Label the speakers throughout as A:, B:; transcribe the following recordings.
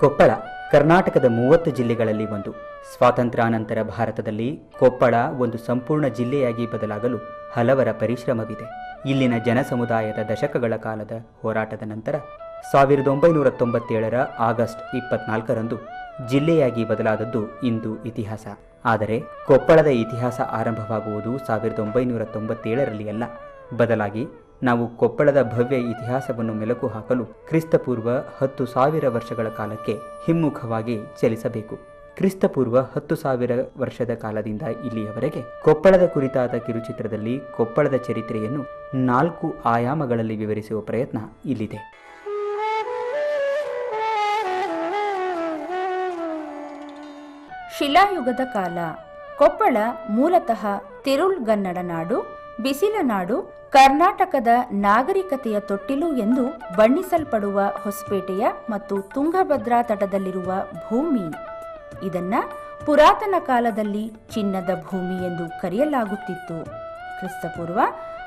A: ಕೊಪ್ಪಳ, ಕರ್ನಾಟಕದ ಮೂವತ್ತು ಜಿಲ್ಲೆಗಳಲ್ಲಿ ಒಂದು. ಸ್ವಾತಂತ್ರ್ಯಾನಂತರ ಭಾರತದಲ್ಲಿ ಕೊಪ್ಪಳ ಒಂದು ಸಂಪೂರ್ಣ ಜಿಲ್ಲೆಯಾಗಿ ಬದಲಾಗಲು ಹಲವರ ಪರಿಶ್ರಮವಿದೆ. ಇಲ್ಲಿನ ಜನಸಮುದಾಯದ ದಶಕಗಳ ಕಾಲದ ಹೋರಾಟದ ನಂತರ ಸಾವಿರದ ಒಂಬೈನೂರ ತೊಂಬತ್ತೇಳರ ಆಗಸ್ಟ್ ಇಪ್ಪತ್ನಾಲ್ಕರಂದು ಜಿಲ್ಲೆಯಾಗಿ ಬದಲಾದದ್ದು ಇಂದು ಇತಿಹಾಸ. ಆದರೆ ಕೊಪ್ಪಳದ ಇತಿಹಾಸ ಆರಂಭವಾಗುವುದು ಸಾವಿರದ ಒಂಬೈನೂರ ತೊಂಬತ್ತೇಳರಲ್ಲಿ ಅಲ್ಲ. ಬದಲಾಗಿ ನಾವು ಕೊಪ್ಪಳದ ಭವ್ಯ ಇತಿಹಾಸವನ್ನು ಮೆಲುಕು ಹಾಕಲು ಕ್ರಿಸ್ತಪೂರ್ವ ಹತ್ತು ಸಾವಿರ ವರ್ಷಗಳ ಕಾಲಕ್ಕೆ ಹಿಮ್ಮುಖವಾಗಿ ಚಲಿಸಬೇಕು. ಕ್ರಿಸ್ತಪೂರ್ವ ಹತ್ತು ಸಾವಿರ ವರ್ಷದ ಕಾಲದಿಂದ ಇಲ್ಲಿಯವರೆಗೆ ಕೊಪ್ಪಳದ ಕುರಿತಾದ ಕಿರುಚಿತ್ರದಲ್ಲಿ ಕೊಪ್ಪಳದ ಚರಿತ್ರೆಯನ್ನು ನಾಲ್ಕು ಆಯಾಮಗಳಲ್ಲಿ ವಿವರಿಸುವ ಪ್ರಯತ್ನ ಇಲ್ಲಿದೆ.
B: ಶಿಲಾಯುಗದ ಕಾಲ. ಕೊಪ್ಪಳ ಮೂಲತಃ ತಿರುಳ್ಗನ್ನಡ ನಾಡು ಬಿಸಿಲ ನಾಡು ಕರ್ನಾಟಕದ ನಾಗರಿಕತೆಯ ತೊಟ್ಟಿಲು ಎಂದು ಬಣ್ಣಿಸಲ್ಪಡುವ ಹೊಸಪೇಟೆಯ ಮತ್ತು ತುಂಗಭದ್ರಾ ತಟದಲ್ಲಿರುವ ಭೂಮಿ. ಇದನ್ನ ಪುರಾತನ ಕಾಲದಲ್ಲಿ ಚಿನ್ನದ ಭೂಮಿ ಎಂದು ಕರೆಯಲಾಗುತ್ತಿತ್ತು. ಕ್ರಿಸ್ತಪೂರ್ವ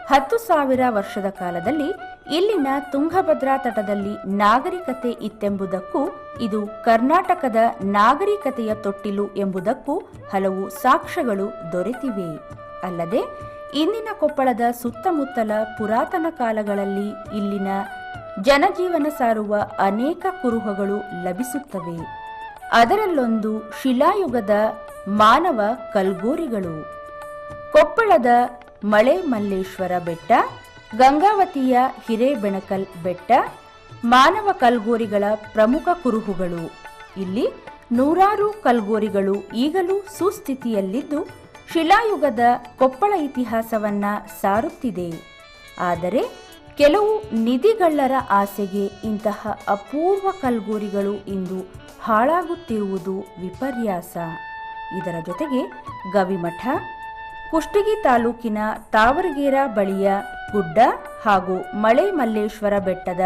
B: ಹತ್ತು ಸಾವಿರ ವರ್ಷದ ಕಾಲದಲ್ಲಿ ಇಲ್ಲಿನ ತುಂಗಭದ್ರಾ ತಟದಲ್ಲಿ ನಾಗರಿಕತೆ ಇತ್ತೆಂಬುದಕ್ಕೂ, ಇದು ಕರ್ನಾಟಕದ ನಾಗರಿಕತೆಯ ತೊಟ್ಟಿಲು ಎಂಬುದಕ್ಕೂ ಹಲವು ಸಾಕ್ಷ್ಯಗಳು ದೊರೆತಿವೆ. ಅಲ್ಲದೆ ಇಂದಿನ ಕೊಪ್ಪಳದ ಸುತ್ತಮುತ್ತಲ ಪುರಾತನ ಕಾಲಗಳಲ್ಲಿ ಇಲ್ಲಿನ ಜನಜೀವನ ಸಾರುವ ಅನೇಕ ಕುರುಹಗಳು ಲಭಿಸುತ್ತವೆ. ಅದರಲ್ಲೊಂದು ಶಿಲಾಯುಗದ ಮಾನವ ಕಲ್ಗೋರಿಗಳು. ಕೊಪ್ಪಳದ ಮಳೆ ಮಲ್ಲೇಶ್ವರ ಬೆಟ್ಟ, ಗಂಗಾವತಿಯ ಹಿರೇಬೆಣಕಲ್ ಬೆಟ್ಟ, ಮಾನವ ಕಲ್ಗೋರಿಗಳ ಪ್ರಮುಖ ಕುರುಹುಗಳು. ಇಲ್ಲಿ ನೂರಾರು ಕಲ್ಗೋರಿಗಳು ಈಗಲೂ ಸುಸ್ಥಿತಿಯಲ್ಲಿದ್ದು ಶಿಲಾಯುಗದ ಕೊಪ್ಪಳ ಇತಿಹಾಸವನ್ನ ಸಾರುತ್ತಿದೆ. ಆದರೆ ಕೆಲವು ನಿಧಿಗಳ್ಳರ ಆಸೆಗೆ ಇಂತಹ ಅಪೂರ್ವ ಕಲ್ಗೂರಿಗಳು ಇಂದು ಹಾಳಾಗುತ್ತಿರುವುದು ವಿಪರ್ಯಾಸ. ಇದರ ಜೊತೆಗೆ ಗವಿಮಠ, ಕುಷ್ಟಗಿ ತಾಲೂಕಿನ ತಾವರಗೇರ ಬಳಿಯ ಗುಡ್ಡ ಹಾಗೂ ಮಳೆ ಮಲ್ಲೇಶ್ವರ ಬೆಟ್ಟದ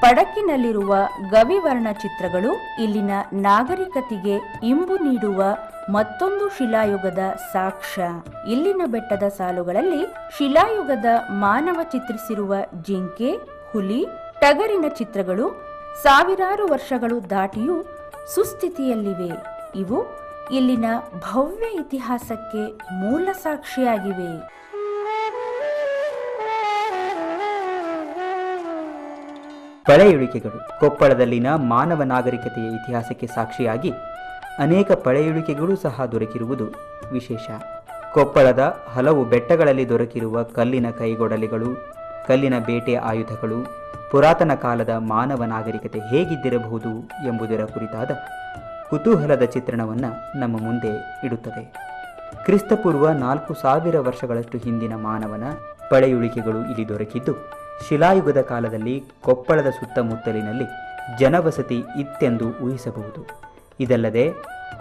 B: ಪಡಕಿನಲ್ಲಿರುವ ಗವಿವರ್ಣ ಚಿತ್ರಗಳು ಇಲ್ಲಿನ ನಾಗರಿಕತೆಗೆ ಇಂಬು ನೀಡುವ ಮತ್ತೊಂದು ಶಿಲಾಯುಗದ ಸಾಕ್ಷ್ಯ. ಇಲ್ಲಿನ ಬೆಟ್ಟದ ಸಾಲುಗಳಲ್ಲಿ ಶಿಲಾಯುಗದ ಮಾನವ ಚಿತ್ರಿಸಿರುವ ಜಿಂಕೆ, ಹುಲಿ, ಟಗರಿನ ಚಿತ್ರಗಳು ಸಾವಿರಾರು ವರ್ಷಗಳು ದಾಟಿಯೂ ಸುಸ್ಥಿತಿಯಲ್ಲಿವೆ. ಇವು ಇಲ್ಲಿನ ಭವ್ಯ ಇತಿಹಾಸಕ್ಕೆ ಮೂಲ ಸಾಕ್ಷಿಯಾಗಿವೆ.
A: ಪಳೆಯುಳಿಕೆಗಳು. ಕೊಪ್ಪಳದಲ್ಲಿನ ಮಾನವ ನಾಗರಿಕತೆಯ ಇತಿಹಾಸಕ್ಕೆ ಸಾಕ್ಷಿಯಾಗಿ ಅನೇಕ ಪಳೆಯುಳಿಕೆಗಳು ಸಹ ದೊರಕಿರುವುದು ವಿಶೇಷ. ಕೊಪ್ಪಳದ ಹಲವು ಬೆಟ್ಟಗಳಲ್ಲಿ ದೊರಕಿರುವ ಕಲ್ಲಿನ ಕೈಗೊಡಲಿಗಳು, ಕಲ್ಲಿನ ಬೇಟೆ ಆಯುಧಗಳು, ಪುರಾತನ ಕಾಲದ ಮಾನವ ನಾಗರಿಕತೆ ಹೇಗಿದ್ದಿರಬಹುದು ಎಂಬುದರ ಕುರಿತಾದ ಕುತೂಹಲದ ಚಿತ್ರಣವನ್ನು ನಮ್ಮ ಮುಂದೆ ಇಡುತ್ತದೆ. ಕ್ರಿಸ್ತಪೂರ್ವ ನಾಲ್ಕು ಸಾವಿರ ವರ್ಷಗಳಷ್ಟು ಹಿಂದಿನ ಮಾನವನ ಪಳೆಯುಳಿಕೆಗಳು ಇಲ್ಲಿ ದೊರಕಿದ್ದು ಶಿಲಾಯುಗದ ಕಾಲದಲ್ಲಿ ಕೊಪ್ಪಳದ ಸುತ್ತಮುತ್ತಲಿನಲ್ಲಿ ಜನವಸತಿ ಇತ್ತೆಂದು ಊಹಿಸಬಹುದು. ಇದಲ್ಲದೆ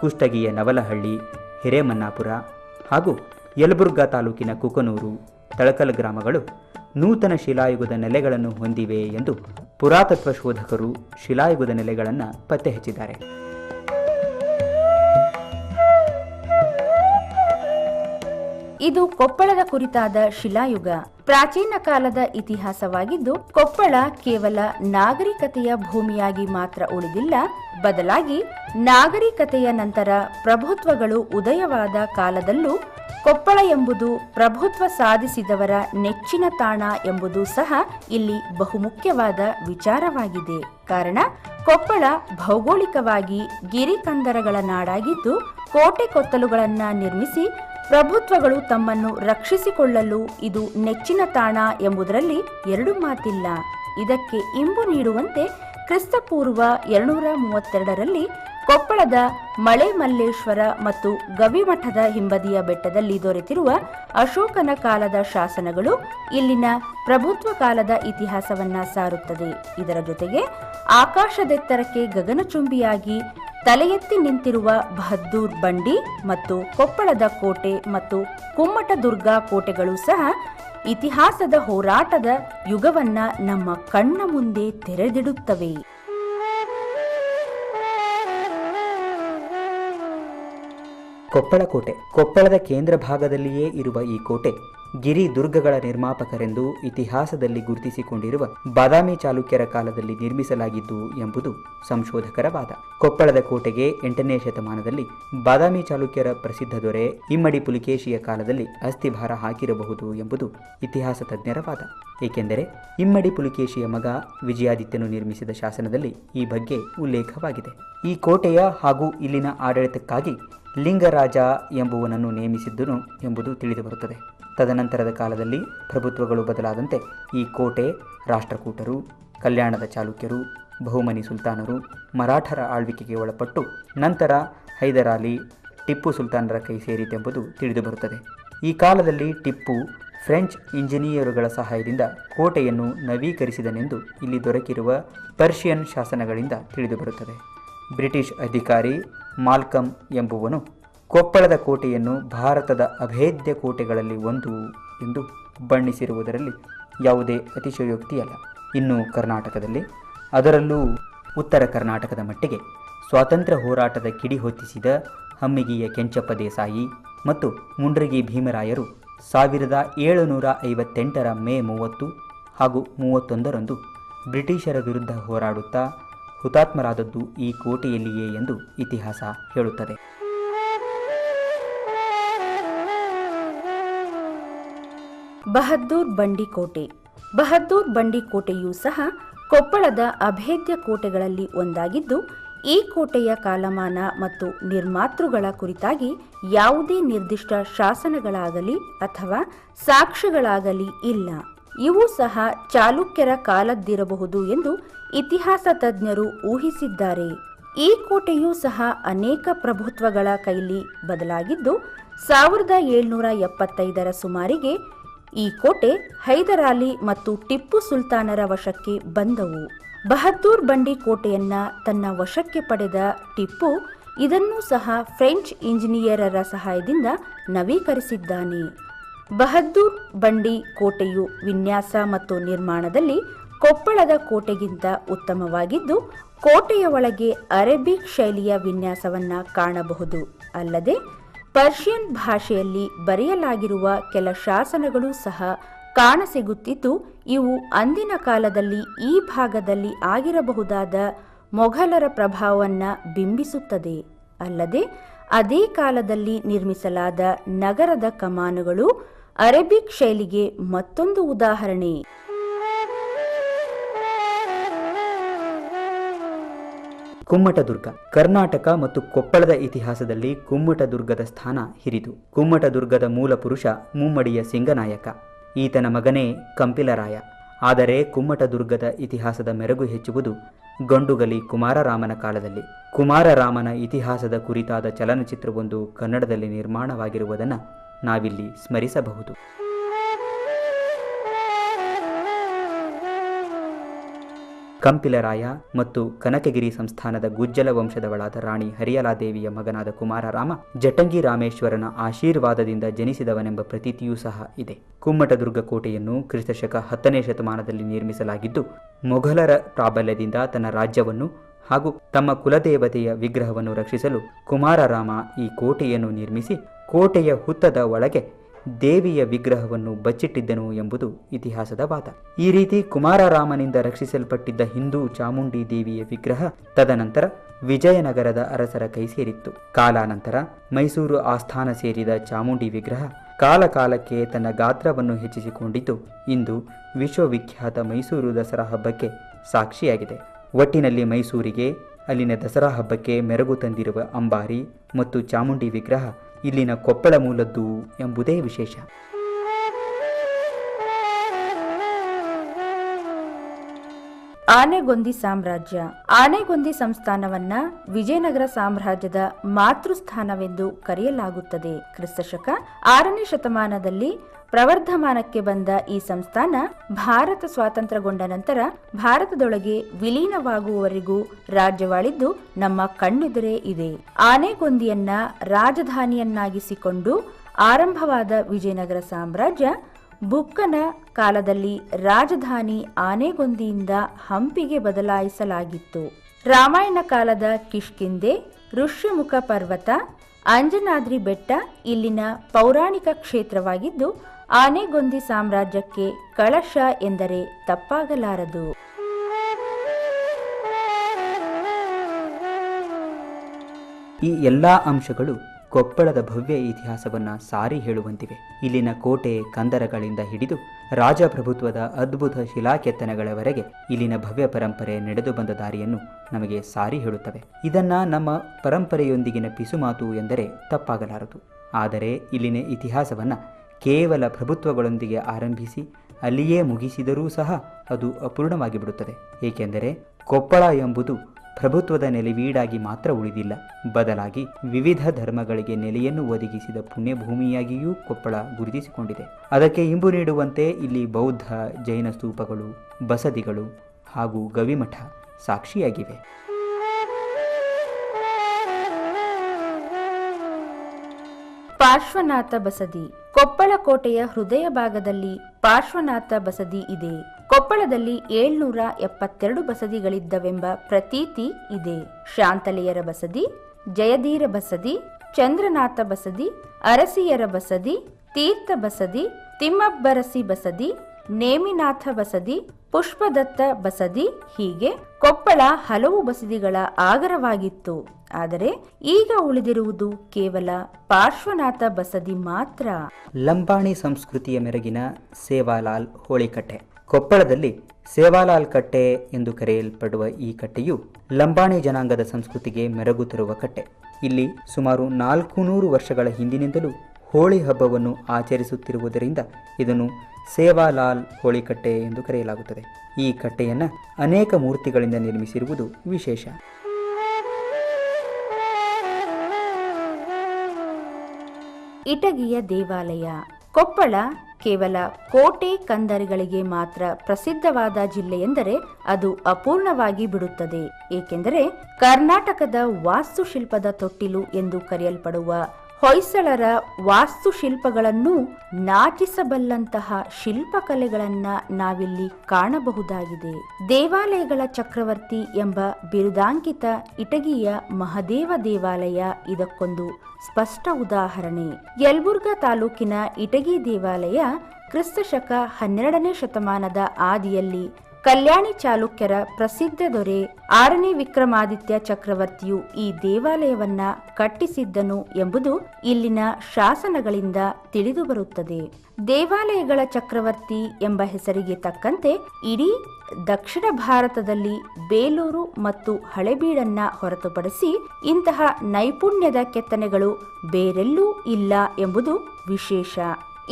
A: ಕುಷ್ಟಗಿಯ ನವಲಹಳ್ಳಿ, ಹಿರೇಮನ್ನಾಪುರ ಹಾಗೂ ಯಲಬುರ್ಗಾ ತಾಲೂಕಿನ ಕುಕನೂರು, ತಳಕಲ್ ಗ್ರಾಮಗಳು ನೂತನ ಶಿಲಾಯುಗದ ನೆಲೆಗಳನ್ನು ಹೊಂದಿವೆ ಎಂದು ಪುರಾತತ್ವ ಶೋಧಕರು ಶಿಲಾಯುಗದ ನೆಲೆಗಳನ್ನು ಪತ್ತೆ ಹಚ್ಚಿದ್ದಾರೆ.
B: ಇದು ಕೊಪ್ಪಳದ ಕುರಿತಾದ ಶಿಲಾಯುಗ. ಪ್ರಾಚೀನ ಕಾಲದ ಇತಿಹಾಸವಾಗಿದ್ದು, ಕೊಪ್ಪಳ ಕೇವಲ ನಾಗರಿಕತೆಯ ಭೂಮಿಯಾಗಿ ಮಾತ್ರ ಉಳಿದಿಲ್ಲ, ಬದಲಾಗಿ ನಾಗರಿಕತೆಯ ನಂತರ ಪ್ರಭುತ್ವಗಳು ಉದಯವಾದ ಕಾಲದಲ್ಲೂ ಕೊಪ್ಪಳ ಎಂಬುದು ಪ್ರಭುತ್ವ ಸಾಧಿಸಿದವರ ನೆಚ್ಚಿನ ತಾಣ ಎಂಬುದು ಸಹ ಇಲ್ಲಿ ಬಹುಮುಖ್ಯವಾದ ವಿಚಾರವಾಗಿದೆ. ಕಾರಣ, ಕೊಪ್ಪಳ ಭೌಗೋಳಿಕವಾಗಿ ಗಿರಿಕಂದರಗಳ ನಾಡಾಗಿದ್ದು ಕೋಟೆ ಕೊತ್ತಲುಗಳನ್ನ ನಿರ್ಮಿಸಿ ಪ್ರಭುತ್ವಗಳು ತಮ್ಮನ್ನು ರಕ್ಷಿಸಿಕೊಳ್ಳಲು ಇದು ನೆಚ್ಚಿನ ತಾಣ ಎಂಬುದರಲ್ಲಿ ಎರಡು ಮಾತಿಲ್ಲ. ಇದಕ್ಕೆ ಇಂಬು ನೀಡುವಂತೆ ಕ್ರಿಸ್ತಪೂರ್ವ ಎರಡುನೂರ ಮೂವತ್ತೆರಡರಲ್ಲಿ ಕೊಪ್ಪಳದ ಮಳೆ ಮಲ್ಲೇಶ್ವರ ಮತ್ತು ಗವಿಮಠದ ಹಿಂಬದಿಯ ಬೆಟ್ಟದಲ್ಲಿ ದೊರೆತಿರುವ ಅಶೋಕನ ಕಾಲದ ಶಾಸನಗಳು ಇಲ್ಲಿನ ಪ್ರಭುತ್ವ ಕಾಲದ ಇತಿಹಾಸವನ್ನ ಸಾರುತ್ತದೆ. ಇದರ ಜೊತೆಗೆ ಆಕಾಶದೆತ್ತರಕ್ಕೆ ಗಗನಚುಂಬಿಯಾಗಿ ತಲೆ ನಿಂತಿರುವ ಬಹದ್ದೂರ್ ಬಂಡಿ ಮತ್ತು ಕೊಪ್ಪಳದ ಕೋಟೆ ಮತ್ತು ಕುಮ್ಮಟದುರ್ಗ ಕೋಟೆಗಳು ಸಹ ಇತಿಹಾಸದ ಹೋರಾಟದ ಯುಗವನ್ನ ನಮ್ಮ ಕಣ್ಣ ಮುಂದೆ ತೆರೆದಿಡುತ್ತವೆ.
A: ಕೊಪ್ಪಳ ಕೋಟೆ ಕೊಪ್ಪಳದ ಕೇಂದ್ರ ಭಾಗದಲ್ಲಿಯೇ ಇರುವ ಈ ಕೋಟೆ ಗಿರಿ ದುರ್ಗಗಳ ನಿರ್ಮಾಪಕರೆಂದು ಇತಿಹಾಸದಲ್ಲಿ ಗುರುತಿಸಿಕೊಂಡಿರುವ ಬಾದಾಮಿ ಚಾಲುಕ್ಯರ ಕಾಲದಲ್ಲಿ ನಿರ್ಮಿಸಲಾಗಿದ್ದು ಎಂಬುದು ಸಂಶೋಧಕರ ವಾದ. ಕೊಪ್ಪಳದ ಕೋಟೆಗೆ ಎಂಟನೇ ಶತಮಾನದಲ್ಲಿ ಬಾದಾಮಿ ಚಾಲುಕ್ಯರ ಪ್ರಸಿದ್ಧ ದೊರೆ ಇಮ್ಮಡಿ ಪುಲಿಕೇಶಿಯ ಕಾಲದಲ್ಲಿ ಅಸ್ಥಿಭಾರ ಹಾಕಿರಬಹುದು ಎಂಬುದು ಇತಿಹಾಸ ತಜ್ಞರ ವಾದ. ಏಕೆಂದರೆ ಇಮ್ಮಡಿ ಪುಲಿಕೇಶಿಯ ಮಗ ವಿಜಯಾದಿತ್ಯನು ನಿರ್ಮಿಸಿದ ಶಾಸನದಲ್ಲಿ ಈ ಬಗ್ಗೆ ಉಲ್ಲೇಖವಾಗಿದೆ. ಈ ಕೋಟೆಯ ಹಾಗೂ ಇಲ್ಲಿನ ಆಡಳಿತಕ್ಕಾಗಿ ಲಿಂಗರಾಜ ಎಂಬುವನನ್ನು ನೇಮಿಸಿದ್ದನು ಎಂಬುದು ತಿಳಿದುಬರುತ್ತದೆ. ತದನಂತರದ ಕಾಲದಲ್ಲಿ ಪ್ರಭುತ್ವಗಳು ಬದಲಾದಂತೆ ಈ ಕೋಟೆ, ರಾಷ್ಟ್ರಕೂಟರು, ಕಲ್ಯಾಣದ ಚಾಲುಕ್ಯರು, ಬಹುಮನಿ ಸುಲ್ತಾನರು, ಮರಾಠರ ಆಳ್ವಿಕೆಗೆ ಒಳಪಟ್ಟು ನಂತರ ಹೈದರಾಲಿ, ಟಿಪ್ಪು ಸುಲ್ತಾನರ ಕೈ ಸೇರಿತೆಂಬುದು ತಿಳಿದುಬರುತ್ತದೆ. ಈ ಕಾಲದಲ್ಲಿ ಟಿಪ್ಪು ಫ್ರೆಂಚ್ ಇಂಜಿನಿಯರುಗಳ ಸಹಾಯದಿಂದ ಕೋಟೆಯನ್ನು ನವೀಕರಿಸಿದನೆಂದು ಇಲ್ಲಿ ದೊರಕಿರುವ ಪರ್ಷಿಯನ್ ಶಾಸನಗಳಿಂದ ತಿಳಿದುಬರುತ್ತದೆ. ಬ್ರಿಟಿಷ್ ಅಧಿಕಾರಿ ಮಾಲ್ಕಮ್ ಎಂಬುವನು ಕೊಪ್ಪಳದ ಕೋಟೆಯನ್ನು ಭಾರತದ ಅಭೇದ್ಯ ಕೋಟೆಗಳಲ್ಲಿ ಒಂದು ಎಂದು ಬಣ್ಣಿಸಿರುವುದರಲ್ಲಿ ಯಾವುದೇ ಅತಿಶಯೋಕ್ತಿಯಲ್ಲ. ಇನ್ನು ಕರ್ನಾಟಕದಲ್ಲಿ, ಅದರಲ್ಲೂ ಉತ್ತರ ಕರ್ನಾಟಕದ ಮಟ್ಟಿಗೆ ಸ್ವಾತಂತ್ರ್ಯ ಹೋರಾಟದ ಕಿಡಿ ಹೊತ್ತಿಸಿದ ಹಮ್ಮಿಗಿಯ ಕೆಂಚಪ್ಪ ದೇಸಾಯಿ ಮತ್ತು ಮುಂಡ್ರಗಿ ಭೀಮರಾಯರು ಸಾವಿರದ ಏಳುನೂರ ಐವತ್ತೆಂಟರ ಮೇ ಮೂವತ್ತು ಹಾಗೂ ಮೂವತ್ತೊಂದರಂದು ಬ್ರಿಟಿಷರ ವಿರುದ್ಧ ಹೋರಾಡುತ್ತಾ ಹುತಾತ್ಮರಾದದ್ದು ಈ ಕೋಟೆಯಲ್ಲಿಯೇ ಎಂದು ಇತಿಹಾಸ ಹೇಳುತ್ತದೆ.
B: ಬಹದ್ದೂರ್ ಬಂಡಿಕೋಟೆ ಬಹದ್ದೂರ್ ಬಂಡಿಕೋಟೆಯೂ ಸಹ ಕೊಪ್ಪಳದ ಅಭೇದ್ಯ ಕೋಟೆಗಳಲ್ಲಿ ಒಂದಾಗಿದ್ದು, ಈ ಕೋಟೆಯ ಕಾಲಮಾನ ಮತ್ತು ನಿರ್ಮಾತೃಗಳ ಕುರಿತಾಗಿ ಯಾವುದೇ ನಿರ್ದಿಷ್ಟ ಶಾಸನಗಳಾಗಲಿ ಅಥವಾ ಸಾಕ್ಷ್ಯಗಳಾಗಲಿ ಇಲ್ಲ. ಇವು ಸಹ ಚಾಲುಕ್ಯರ ಕಾಲದ್ದಿರಬಹುದು ಎಂದು ಇತಿಹಾಸ ತಜ್ಞರು ಊಹಿಸಿದ್ದಾರೆ. ಈ ಕೋಟೆಯೂ ಸಹ ಅನೇಕ ಪ್ರಭುತ್ವಗಳ ಕೈಲಿ ಬದಲಾಗಿದ್ದು, ಸಾವಿರದ ಏಳ್ನೂರ ಎಪ್ಪತ್ತೈದರ ಸುಮಾರಿಗೆ ಈ ಕೋಟೆ ಹೈದರಾಲಿ ಮತ್ತು ಟಿಪ್ಪು ಸುಲ್ತಾನರ ವಶಕ್ಕೆ ಬಂದವು. ಬಹದ್ದೂರ್ ಬಂಡಿ ಕೋಟೆಯನ್ನ ತನ್ನ ವಶಕ್ಕೆ ಪಡೆದ ಟಿಪ್ಪು ಇದನ್ನೂ ಸಹ ಫ್ರೆಂಚ್ ಇಂಜಿನಿಯರರ ಸಹಾಯದಿಂದ ನವೀಕರಿಸಿದ್ದಾನೆ. ಬಹದ್ದೂರ್ ಬಂಡಿ ಕೋಟೆಯು ವಿನ್ಯಾಸ ಮತ್ತು ನಿರ್ಮಾಣದಲ್ಲಿ ಕೊಪ್ಪಳದ ಕೋಟೆಗಿಂತ ಉತ್ತಮವಾಗಿದ್ದು, ಕೋಟೆಯ ಒಳಗೆ ಅರೇಬಿಕ್ ಶೈಲಿಯ ವಿನ್ಯಾಸವನ್ನ ಕಾಣಬಹುದು. ಅಲ್ಲದೆ, ಪರ್ಷಿಯನ್ ಭಾಷೆಯಲ್ಲಿ ಬರೆಯಲಾಗಿರುವ ಕೆಲ ಶಾಸನಗಳು ಸಹ ಕಾಣಸಿಗುತ್ತಿದ್ದು, ಇವು ಅಂದಿನ ಕಾಲದಲ್ಲಿ ಈ ಭಾಗದಲ್ಲಿ ಆಗಿರಬಹುದಾದ ಮೊಘಲರ ಪ್ರಭಾವವನ್ನು ಬಿಂಬಿಸುತ್ತದೆ. ಅಲ್ಲದೆ, ಅದೇ ಕಾಲದಲ್ಲಿ ನಿರ್ಮಿಸಲಾದ ನಗರದ ಕಮಾನುಗಳು ಅರೇಬಿಕ್ ಶೈಲಿಗೆ ಮತ್ತೊಂದು ಉದಾಹರಣೆ.
A: ಕುಮ್ಮಟದುರ್ಗ, ಕರ್ನಾಟಕ ಮತ್ತು ಕೊಪ್ಪಳದ ಇತಿಹಾಸದಲ್ಲಿ ಕುಮ್ಮಟದುರ್ಗದ ಸ್ಥಾನ ಹಿರಿದು, ಕುಮ್ಮಟದುರ್ಗದ ಮೂಲ ಪುರುಷ ಮುಮ್ಮಡಿಯ ಸಿಂಗನಾಯಕ, ಈತನ ಮಗನೇ ಕಂಪಿಲರಾಯ. ಆದರೆ ಕುಮ್ಮಟದುರ್ಗದ ಇತಿಹಾಸದ ಮೆರಗು ಹೆಚ್ಚುವುದು ಗಂಡುಗಲಿ ಕುಮಾರರಾಮನ ಕಾಲದಲ್ಲಿ. ಕುಮಾರರಾಮನ ಇತಿಹಾಸದ ಕುರಿತಾದ ಚಲನಚಿತ್ರವೊಂದು ಕನ್ನಡದಲ್ಲಿ ನಿರ್ಮಾಣವಾಗಿರುವುದನ್ನು ನಾವಿಲ್ಲಿ ಸ್ಮರಿಸಬಹುದು. ಕಂಪಿಲರಾಯ ಮತ್ತು ಕನಕಗಿರಿ ಸಂಸ್ಥಾನದ ಗುಜ್ಜಲ ವಂಶದವಳಾದ ರಾಣಿ ಹರಿಯಲಾದೇವಿಯ ಮಗನಾದ ಕುಮಾರರಾಮ ಜಟಂಗಿ ರಾಮೇಶ್ವರನ ಆಶೀರ್ವಾದದಿಂದ ಜನಿಸಿದವನೆಂಬ ಪ್ರತೀತಿಯೂ ಸಹ ಇದೆ. ಕುಮ್ಮಟದುರ್ಗ ಕೋಟೆಯನ್ನು ಕ್ರಿಸ್ತಶಕ ಹತ್ತನೇ ಶತಮಾನದಲ್ಲಿ ನಿರ್ಮಿಸಲಾಗಿದ್ದು, ಮೊಘಲರ ಪ್ರಾಬಲ್ಯದಿಂದ ತನ್ನ ರಾಜ್ಯವನ್ನು ಹಾಗೂ ತಮ್ಮ ಕುಲದೇವತೆಯ ವಿಗ್ರಹವನ್ನು ರಕ್ಷಿಸಲು ಕುಮಾರರಾಮ ಈ ಕೋಟೆಯನ್ನು ನಿರ್ಮಿಸಿ ಕೋಟೆಯ ಹುತ್ತದ ಒಳಗೆ ದೇವಿಯ ವಿಗ್ರಹವನ್ನು ಬಚ್ಚಿಟ್ಟಿದ್ದನು ಎಂಬುದು ಇತಿಹಾಸದ ವಾದ. ಈ ರೀತಿ ಕುಮಾರರಾಮನಿಂದ ರಕ್ಷಿಸಲ್ಪಟ್ಟಿದ್ದ ಹಿಂದೂ ಚಾಮುಂಡಿ ದೇವಿಯ ವಿಗ್ರಹ ತದನಂತರ ವಿಜಯನಗರದ ಅರಸರ ಕೈ ಸೇರಿತ್ತು. ಕಾಲಾನಂತರ ಮೈಸೂರು ಆಸ್ಥಾನ ಸೇರಿದ ಚಾಮುಂಡಿ ವಿಗ್ರಹ ಕಾಲಕಾಲಕ್ಕೆ ತನ್ನ ಗಾತ್ರವನ್ನು ಹೆಚ್ಚಿಸಿಕೊಂಡಿದ್ದು ಇಂದು ವಿಶ್ವವಿಖ್ಯಾತ ಮೈಸೂರು ದಸರಾ ಹಬ್ಬಕ್ಕೆ ಸಾಕ್ಷಿಯಾಗಿದೆ. ಒಟ್ಟಿನಲ್ಲಿ ಮೈಸೂರಿಗೆ ಅಲ್ಲಿನ ದಸರಾ ಹಬ್ಬಕ್ಕೆ ಮೆರಗು ತಂದಿರುವ ಅಂಬಾರಿ ಮತ್ತು ಚಾಮುಂಡಿ ವಿಗ್ರಹ ಇಲ್ಲಿನ ಕೊಪ್ಪಳ ಮೂಲದ್ದು ಎಂಬುದೇ ವಿಶೇಷ.
B: ಆನೆಗೊಂದಿ ಸಾಮ್ರಾಜ್ಯ. ಆನೆಗೊಂದಿ ಸಂಸ್ಥಾನವನ್ನ ವಿಜಯನಗರ ಸಾಮ್ರಾಜ್ಯದ ಮಾತೃಸ್ಥಾನವೆಂದು ಕರೆಯಲಾಗುತ್ತದೆ. ಕ್ರಿಸ್ತಶಕ ಆರನೇ ಶತಮಾನದಲ್ಲಿ ಪ್ರವರ್ಧಮಾನಕ್ಕೆ ಬಂದ ಈ ಸಂಸ್ಥಾನ ಭಾರತ ಸ್ವಾತಂತ್ರ್ಯಗೊಂಡ ನಂತರ ಭಾರತದೊಳಗೆ ವಿಲೀನವಾಗುವವರೆಗೂ ರಾಜ್ಯವಾಳಿದ್ದು ನಮ್ಮ ಕಣ್ಣೆದುರೇ ಇದೆ. ಆನೆಗೊಂದಿಯನ್ನ ರಾಜಧಾನಿಯನ್ನಾಗಿಸಿಕೊಂಡು ಆರಂಭವಾದ ವಿಜಯನಗರ ಸಾಮ್ರಾಜ್ಯ ಬುಕ್ಕನ ಕಾಲದಲ್ಲಿ ರಾಜಧಾನಿ ಆನೆಗೊಂದಿಯಿಂದ ಹಂಪಿಗೆ ಬದಲಾಯಿಸಲಾಗಿತ್ತು. ರಾಮಾಯಣ ಕಾಲದ ಕಿಷ್ಕಿಂದೆ ಋಷ್ಯಮುಖ ಪರ್ವತ, ಅಂಜನಾದ್ರಿ ಬೆಟ್ಟ ಇಲ್ಲಿನ ಪೌರಾಣಿಕ ಕ್ಷೇತ್ರವಾಗಿದ್ದು ಆನೆಗೊಂದಿ ಸಾಮ್ರಾಜ್ಯಕ್ಕೆ ಕಳಶ ಎಂದರೆ ತಪ್ಪಾಗಲಾರದು.
A: ಈ ಎಲ್ಲ ಅಂಶಗಳು ಕೊಪ್ಪಳದ ಭವ್ಯ ಇತಿಹಾಸವನ್ನು ಸಾರಿ ಹೇಳುವಂತಿವೆ. ಇಲ್ಲಿನ ಕೋಟೆ ಕಂದರಗಳಿಂದ ಹಿಡಿದು ರಾಜಪ್ರಭುತ್ವದ ಅದ್ಭುತ ಶಿಲಾಕೆತ್ತನೆಗಳವರೆಗೆ ಇಲ್ಲಿನ ಭವ್ಯ ಪರಂಪರೆ ನಡೆದು ಬಂದ ದಾರಿಯನ್ನು ನಮಗೆ ಸಾರಿ ಹೇಳುತ್ತವೆ. ಇದನ್ನು ನಮ್ಮ ಪರಂಪರೆಯೊಂದಿಗಿನ ಪಿಸುಮಾತು ಎಂದರೆ ತಪ್ಪಾಗಲಾರದು. ಆದರೆ ಇಲ್ಲಿನ ಇತಿಹಾಸವನ್ನು ಕೇವಲ ಪ್ರಭುತ್ವಗಳೊಂದಿಗೆ ಆರಂಭಿಸಿ ಅಲ್ಲಿಯೇ ಮುಗಿಸಿದರೂ ಸಹ ಅದು ಅಪೂರ್ಣವಾಗಿ ಬಿಡುತ್ತದೆ ಏಕೆಂದರೆ ಕೊಪ್ಪಳ ಎಂಬುದು ಪ್ರಭುತ್ವದ ನೆಲೆವೀಡಾಗಿ ಮಾತ್ರ ಉಳಿದಿಲ್ಲ. ಬದಲಾಗಿ ವಿವಿಧ ಧರ್ಮಗಳಿಗೆ ನೆಲೆಯನ್ನು ಒದಗಿಸಿದ ಪುಣ್ಯಭೂಮಿಯಾಗಿಯೂ ಕೊಪ್ಪಳ ಗುರುತಿಸಿಕೊಂಡಿದೆ. ಅದಕ್ಕೆ ಇಂಬು ನೀಡುವಂತೆ ಇಲ್ಲಿ ಬೌದ್ಧ, ಜೈನ ಸ್ತೂಪಗಳು, ಬಸದಿಗಳು ಹಾಗೂ ಗವಿಮಠ ಸಾಕ್ಷಿಯಾಗಿವೆ.
B: ಪಾರ್ಶ್ವನಾಥ ಬಸದಿ. ಕೊಪ್ಪಳ ಕೋಟೆಯ ಹೃದಯ ಭಾಗದಲ್ಲಿ ಪಾರ್ಶ್ವನಾಥ ಬಸದಿ ಇದೆ. ಕೊಪ್ಪಳದಲ್ಲಿ ಏಳ್ನೂರ ಎಪ್ಪತ್ತೆರಡು ಬಸದಿಗಳಿದ್ದವೆಂಬ ಪ್ರತೀತಿ ಇದೆ. ಶಾಂತಲೆಯರ ಬಸದಿ, ಜಯಧೀರ ಬಸದಿ, ಚಂದ್ರನಾಥ ಬಸದಿ, ಅರಸಿಯರ ಬಸದಿ, ತೀರ್ಥ ಬಸದಿ, ತಿಮ್ಮಬ್ಬರಸಿ ಬಸದಿ, ನೇಮಿನಾಥ ಬಸದಿ, ಪುಷ್ಪದತ್ತ ಬಸದಿ ಹೀಗೆ ಕೊಪ್ಪಳ ಹಲವು ಬಸದಿಗಳ ಆಗರವಾಗಿತ್ತು. ಆದರೆ ಈಗ ಉಳಿದಿರುವುದು ಕೇವಲ ಪಾರ್ಶ್ವನಾಥ ಬಸದಿ ಮಾತ್ರ.
A: ಲಂಬಾಣಿ ಸಂಸ್ಕೃತಿಯ ಮೆರಗಿನ ಸೇವಾಲಾಲ್ ಹೋಳಿಕಟ್ಟೆ. ಕೊಪ್ಪಳದಲ್ಲಿ ಸೇವಾಲಾಲ್ ಕಟ್ಟೆ ಎಂದು ಕರೆಯಲ್ಪಡುವ ಈ ಕಟ್ಟೆಯು ಲಂಬಾಣಿ ಜನಾಂಗದ ಸಂಸ್ಕೃತಿಗೆ ಮೆರಗು ತರುವ ಕಟ್ಟೆ. ಇಲ್ಲಿ ಸುಮಾರು ನಾಲ್ಕು ನೂರು ವರ್ಷಗಳ ಹಿಂದಿನಿಂದಲೂ ಹೋಳಿ ಹಬ್ಬವನ್ನು ಆಚರಿಸುತ್ತಿರುವುದರಿಂದ ಇದನ್ನು ಸೇವಾಲಾಲ್ ಹೋಳಿಕಟ್ಟೆ ಎಂದು ಕರೆಯಲಾಗುತ್ತದೆ. ಈ ಕಟ್ಟೆಯನ್ನು ಅನೇಕ ಮೂರ್ತಿಗಳಿಂದ ನಿರ್ಮಿಸಿರುವುದು ವಿಶೇಷ.
B: ಇಟಗಿಯ ದೇವಾಲಯ. ಕೊಪ್ಪಳ ಕೇವಲ ಕೋಟೆ ಕಂದರಿಗಳಿಗೆ ಮಾತ್ರ ಪ್ರಸಿದ್ಧವಾದ ಜಿಲ್ಲೆಯೆಂದರೆ ಅದು ಅಪೂರ್ಣವಾಗಿ ಬಿಡುತ್ತದೆ. ಏಕೆಂದರೆ ಕರ್ನಾಟಕದ ವಾಸ್ತುಶಿಲ್ಪದ ತೊಟ್ಟಿಲು ಎಂದು ಕರೆಯಲ್ಪಡುವ ಹೊಯ್ಸಳರ ವಾಸ್ತುಶಿಲ್ಪಗಳನ್ನು ನಾಚಿಸಬಲ್ಲಂತಹ ಶಿಲ್ಪಕಲೆಗಳನ್ನ ನಾವಿಲ್ಲಿ ಕಾಣಬಹುದಾಗಿದೆ. ದೇವಾಲಯಗಳ ಚಕ್ರವರ್ತಿ ಎಂಬ ಬಿರುದಾಂಕಿತ ಇಟಗಿಯ ಮಹದೇವ ದೇವಾಲಯ ಇದಕ್ಕೊಂದು ಸ್ಪಷ್ಟ ಉದಾಹರಣೆ. ಯಲ್ಬುರ್ಗ ತಾಲೂಕಿನ ಇಟಗಿ ದೇವಾಲಯ ಕ್ರಿಸ್ತ ಶಕ ಹನ್ನೆರಡನೇ ಶತಮಾನದ ಆದಿಯಲ್ಲಿ ಕಲ್ಯಾಣಿ ಚಾಲುಕ್ಯರ ಪ್ರಸಿದ್ಧ ದೊರೆ ಆರನೇ ವಿಕ್ರಮಾದಿತ್ಯ ಚಕ್ರವರ್ತಿಯು ಈ ದೇವಾಲಯವನ್ನ ಕಟ್ಟಿಸಿದ್ದನು ಎಂಬುದು ಇಲ್ಲಿನ ಶಾಸನಗಳಿಂದ ತಿಳಿದುಬರುತ್ತದೆ ದೇವಾಲಯಗಳ ಚಕ್ರವರ್ತಿ ಎಂಬ ಹೆಸರಿಗೆ ತಕ್ಕಂತೆ ಇಡೀ ದಕ್ಷಿಣ ಭಾರತದಲ್ಲಿ ಬೇಲೂರು ಮತ್ತು ಹಳೆಬೀಡನ್ನ ಹೊರತುಪಡಿಸಿ ಇಂತಹ ನೈಪುಣ್ಯದ ಕೆತ್ತನೆಗಳು ಬೇರೆಲ್ಲೂ ಇಲ್ಲ ಎಂಬುದು ವಿಶೇಷ.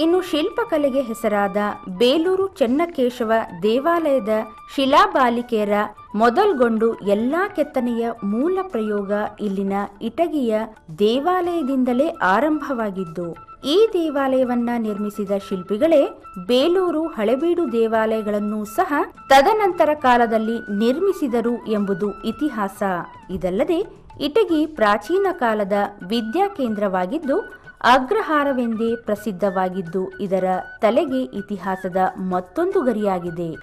B: ಇನ್ನು ಶಿಲ್ಪಕಲೆಗೆ ಹೆಸರಾದ ಬೇಲೂರು ಚೆನ್ನಕೇಶವ ದೇವಾಲಯದ ಶಿಲಾಬಾಲಿಕೆಯರ ಮೊದಲ್ಗೊಂಡು ಎಲ್ಲಾ ಕೆತ್ತನೆಯ ಮೂಲ ಪ್ರಯೋಗ ಇಲ್ಲಿನ ಇಟಗಿಯ ದೇವಾಲಯದಿಂದಲೇ ಆರಂಭವಾಗಿದ್ದು, ಈ ದೇವಾಲಯವನ್ನ ನಿರ್ಮಿಸಿದ ಶಿಲ್ಪಿಗಳೇ ಬೇಲೂರು ಹಳೆಬೀಡು ದೇವಾಲಯಗಳನ್ನು ಸಹ ತದನಂತರ ಕಾಲದಲ್ಲಿ ನಿರ್ಮಿಸಿದರು ಎಂಬುದು ಇತಿಹಾಸ. ಇದಲ್ಲದೆ, ಇಟಗಿ ಪ್ರಾಚೀನ ಕಾಲದ ವಿದ್ಯಾ ಕೇಂದ್ರವಾಗಿದ್ದು ಅಗ್ರಹಾರವೆಂದೇ ಪ್ರಸಿದ್ಧವಾಗಿದ್ದು ಇದರ ತಲೆಗೆ ಇತಿಹಾಸದ ಮತ್ತೊಂದು ಗರಿಯಾಗಿದೆ.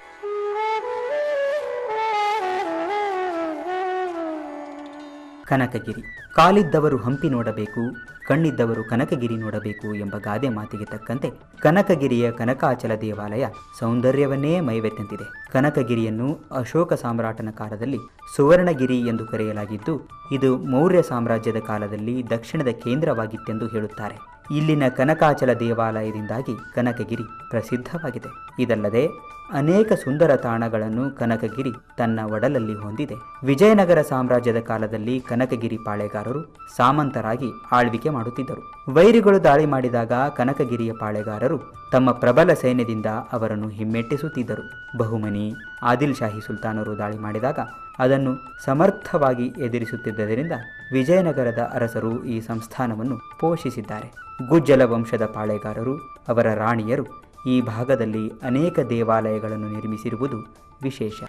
A: ಕನಕಗಿರಿ. ಕಾಲಿದ್ದವರು ಹಂಪಿ ನೋಡಬೇಕು. ಕಣ್ಣಿದ್ದವರು ಕನಕಗಿರಿ ನೋಡಬೇಕು ಎಂಬ ಗಾದೆ ಮಾತಿಗೆ ತಕ್ಕಂತೆ ಕನಕಗಿರಿಯ ಕನಕಾಚಲ ದೇವಾಲಯ ಸೌಂದರ್ಯವನ್ನೇ ಮೈವೆತ್ತಂತಿದೆ. ಕನಕಗಿರಿಯನ್ನು ಅಶೋಕ ಸಾಮ್ರಾಟನ ಕಾಲದಲ್ಲಿ ಸುವರ್ಣಗಿರಿ ಎಂದು ಕರೆಯಲಾಗಿದ್ದು, ಇದು ಮೌರ್ಯ ಸಾಮ್ರಾಜ್ಯದ ಕಾಲದಲ್ಲಿ ದಕ್ಷಿಣದ ಕೇಂದ್ರವಾಗಿತ್ತೆಂದು ಹೇಳುತ್ತಾರೆ. ಇಲ್ಲಿನ ಕನಕಾಚಲ ದೇವಾಲಯದಿಂದಾಗಿ ಕನಕಗಿರಿ ಪ್ರಸಿದ್ಧವಾಗಿದೆ. ಇದಲ್ಲದೆ ಅನೇಕ ಸುಂದರ ತಾಣಗಳನ್ನು ಕನಕಗಿರಿ ತನ್ನ ಒಡಲಲ್ಲಿ ಹೊಂದಿದೆ. ವಿಜಯನಗರ ಸಾಮ್ರಾಜ್ಯದ ಕಾಲದಲ್ಲಿ ಕನಕಗಿರಿ ಪಾಳೆಗಾರರು ಸಾಮಂತರಾಗಿ ಆಳ್ವಿಕೆ ಮಾಡುತ್ತಿದ್ದರು. ವೈರಿಗಳು ದಾಳಿ ಮಾಡಿದಾಗ ಕನಕಗಿರಿಯ ಪಾಳೆಗಾರರು ತಮ್ಮ ಪ್ರಬಲ ಸೈನ್ಯದಿಂದ ಅವರನ್ನು ಹಿಮ್ಮೆಟ್ಟಿಸುತ್ತಿದ್ದರು. ಬಹುಮನಿ ಆದಿಲ್ ಶಾಹಿ ಸುಲ್ತಾನರು ದಾಳಿ ಮಾಡಿದಾಗ ಅದನ್ನು ಸಮರ್ಥವಾಗಿ ಎದುರಿಸುತ್ತಿದ್ದರಿಂದ ವಿಜಯನಗರದ ಅರಸರು ಈ ಸಂಸ್ಥಾನವನ್ನು ಪೋಷಿಸಿದ್ದಾರೆ. ಗುಜ್ಜಲ ವಂಶದ ಪಾಳೆಗಾರರು, ಅವರ ರಾಣಿಯರು ಈ ಭಾಗದಲ್ಲಿ ಅನೇಕ ದೇವಾಲಯಗಳನ್ನು ನಿರ್ಮಿಸಿರುವುದು ವಿಶೇಷ.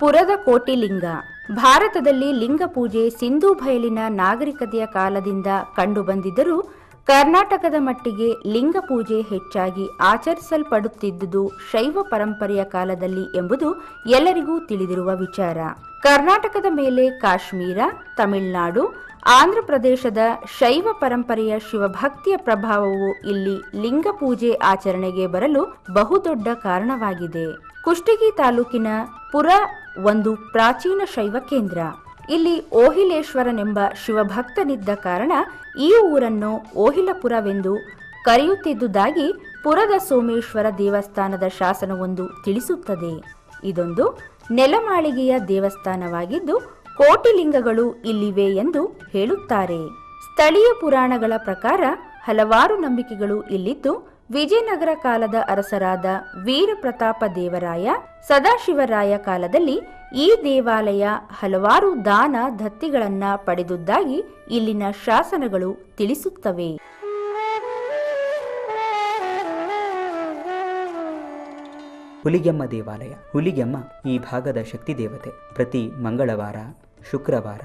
B: ಪುರದ ಕೋಟಿಲಿಂಗ. ಭಾರತದಲ್ಲಿ ಲಿಂಗ ಪೂಜೆ ಸಿಂಧೂ ಬಯಲಿನ ನಾಗರಿಕತೆಯ ಕಾಲದಿಂದ ಕಂಡುಬಂದಿದ್ದರೂ ಕರ್ನಾಟಕದ ಮಟ್ಟಿಗೆ ಲಿಂಗ ಪೂಜೆ ಹೆಚ್ಚಾಗಿ ಆಚರಿಸಲ್ಪಡುತ್ತಿದ್ದುದು ಶೈವ ಪರಂಪರೆಯ ಕಾಲದಲ್ಲಿ ಎಂಬುದು ಎಲ್ಲರಿಗೂ ತಿಳಿದಿರುವ ವಿಚಾರ. ಕರ್ನಾಟಕದ ಮೇಲೆ ಕಾಶ್ಮೀರ, ತಮಿಳುನಾಡು ಆಂಧ್ರಪ್ರದೇಶದ ಶೈವ ಪರಂಪರೆಯ ಶಿವಭಕ್ತಿಯ ಪ್ರಭಾವವು ಇಲ್ಲಿ ಲಿಂಗ ಪೂಜೆ ಆಚರಣೆಗೆ ಬರಲು ಬಹುದೊಡ್ಡ ಕಾರಣವಾಗಿದೆ. ಕುಷ್ಟಗಿ ತಾಲೂಕಿನ ಪುರ ಒಂದು ಪ್ರಾಚೀನ ಶೈವ ಕೇಂದ್ರ. ಇಲ್ಲಿ ಓಹಿಲೇಶ್ವರನೆಂಬ ಶಿವಭಕ್ತನಿದ್ದ ಕಾರಣ ಈ ಊರನ್ನು ಓಹಿಲಪುರವೆಂದು ಕರೆಯುತ್ತಿದ್ದುದಾಗಿ ಪುರದ ಸೋಮೇಶ್ವರ ದೇವಸ್ಥಾನದ ಶಾಸನವೊಂದು ತಿಳಿಸುತ್ತದೆ. ಇದೊಂದು ನೆಲಮಾಳಿಗೆಯ ದೇವಸ್ಥಾನವಾಗಿದ್ದು ಕೋಟಿಲಿಂಗಗಳು ಇಲ್ಲಿವೆ ಎಂದು ಹೇಳುತ್ತಾರೆ. ಸ್ಥಳೀಯ ಪುರಾಣಗಳ ಪ್ರಕಾರ ಹಲವಾರು ನಂಬಿಕೆಗಳು ಇಲ್ಲಿದ್ದು ವಿಜಯನಗರ ಕಾಲದ ಅರಸರಾದ ವೀರಪ್ರತಾಪ ದೇವರಾಯ ಸದಾಶಿವರಾಯ ಕಾಲದಲ್ಲಿ ಈ ದೇವಾಲಯ ಹಲವಾರು ದಾನ ದತ್ತಿಗಳನ್ನ ಪಡೆದುದಾಗಿ ಇಲ್ಲಿನ ಶಾಸನಗಳು ತಿಳಿಸುತ್ತವೆ.
A: ಹುಲಿಗೆಮ್ಮ ದೇವಾಲಯ. ಹುಲಿಗೆಮ್ಮ ಈ ಭಾಗದ ಶಕ್ತಿ ದೇವತೆ. ಪ್ರತಿ ಮಂಗಳವಾರ, ಶುಕ್ರವಾರ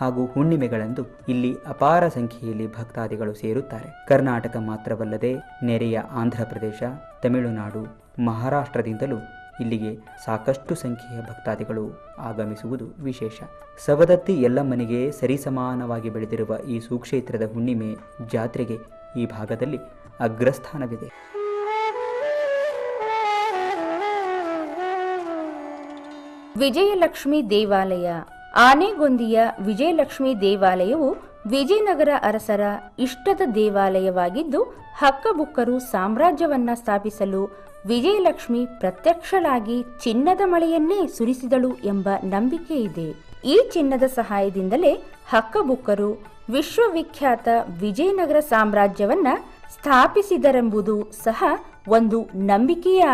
A: ಹಾಗೂ ಹುಣ್ಣಿಮೆಗಳಂದು ಇಲ್ಲಿ ಅಪಾರ ಸಂಖ್ಯೆಯಲ್ಲಿ ಭಕ್ತಾದಿಗಳು ಸೇರುತ್ತಾರೆ. ಕರ್ನಾಟಕ ಮಾತ್ರವಲ್ಲದೆ ನೆರೆಯ ಆಂಧ್ರ ಪ್ರದೇಶ, ತಮಿಳುನಾಡು, ಮಹಾರಾಷ್ಟ್ರದಿಂದಲೂ ಇಲ್ಲಿಗೆ ಸಾಕಷ್ಟು ಸಂಖ್ಯೆಯ ಭಕ್ತಾದಿಗಳು ಆಗಮಿಸುವುದು ವಿಶೇಷ. ಸವದತ್ತಿ ಯಲ್ಲಮ್ಮನಿಗೆ ಸರಿಸಮಾನವಾಗಿ ಬೆಳೆದಿರುವ ಈ ಸುಕ್ಷೇತ್ರದ ಹುಣ್ಣಿಮೆ ಜಾತ್ರೆಗೆ ಈ ಭಾಗದಲ್ಲಿ ಅಗ್ರಸ್ಥಾನವಿದೆ.
B: ವಿಜಯಲಕ್ಷ್ಮಿ ದೇವಾಲಯ ಆನೆಗೊಂದಿಯ ವಿಜಯಲಕ್ಷ್ಮಿ ದೇವಾಲಯವು ವಿಜಯನಗರ ಅರಸರ ಇಷ್ಟದ ದೇವಾಲಯವಾಗಿದ್ದು, ಹಕ್ಕಬುಕ್ಕರು ಸಾಮ್ರಾಜ್ಯವನ್ನ ಸ್ಥಾಪಿಸಲು ವಿಜಯಲಕ್ಷ್ಮಿ ಪ್ರತ್ಯಕ್ಷಳಾಗಿ ಚಿನ್ನದ ಮಳೆಯನ್ನೇ ಸುರಿಸಿದಳು ಎಂಬ ನಂಬಿಕೆ ಇದೆ. ಈ ಚಿನ್ನದ ಸಹಾಯದಿಂದಲೇ ಹಕ್ಕಬುಕ್ಕರು ವಿಶ್ವವಿಖ್ಯಾತ ವಿಜಯನಗರ ಸಾಮ್ರಾಜ್ಯವನ್ನ ಸ್ಥಾಪಿಸಿದರೆಂಬುದು ಸಹ ಒಂದು ನಂಬಿಕೆಯೇ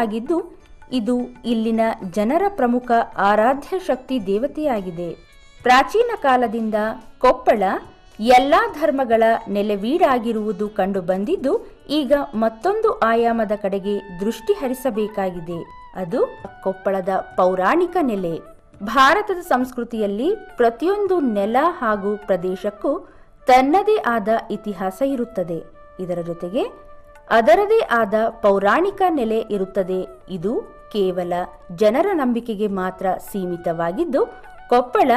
B: ಇದು ಇಲ್ಲಿನ ಜನರ ಪ್ರಮುಖ ಆರಾಧ್ಯ ಶಕ್ತಿ ದೇವತೆಯಾಗಿದೆ. ಪ್ರಾಚೀನ ಕಾಲದಿಂದ ಕೊಪ್ಪಳ ಎಲ್ಲ ಧರ್ಮಗಳ ನೆಲೆವೀಡಾಗಿರುವುದು ಕಂಡುಬಂದಿದ್ದು ಈಗ ಮತ್ತೊಂದು ಆಯಾಮದ ಕಡೆಗೆ ದೃಷ್ಟಿ ಹರಿಸಬೇಕಾಗಿದೆ. ಅದು ಕೊಪ್ಪಳದ ಪೌರಾಣಿಕ ನೆಲೆ. ಭಾರತದ ಸಂಸ್ಕೃತಿಯಲ್ಲಿ ಪ್ರತಿಯೊಂದು ನೆಲ ಹಾಗೂ ಪ್ರದೇಶಕ್ಕೂ ತನ್ನದೇ ಆದ ಇತಿಹಾಸ ಇರುತ್ತದೆ. ಇದರ ಜೊತೆಗೆ ಅದರದೇ ಆದ ಪೌರಾಣಿಕ ನೆಲೆ ಇರುತ್ತದೆ. ಇದು ಕೇವಲ ಜನರ ನಂಬಿಕೆಗೆ ಮಾತ್ರ ಸೀಮಿತವಾಗಿದ್ದು, ಕೊಪ್ಪಳ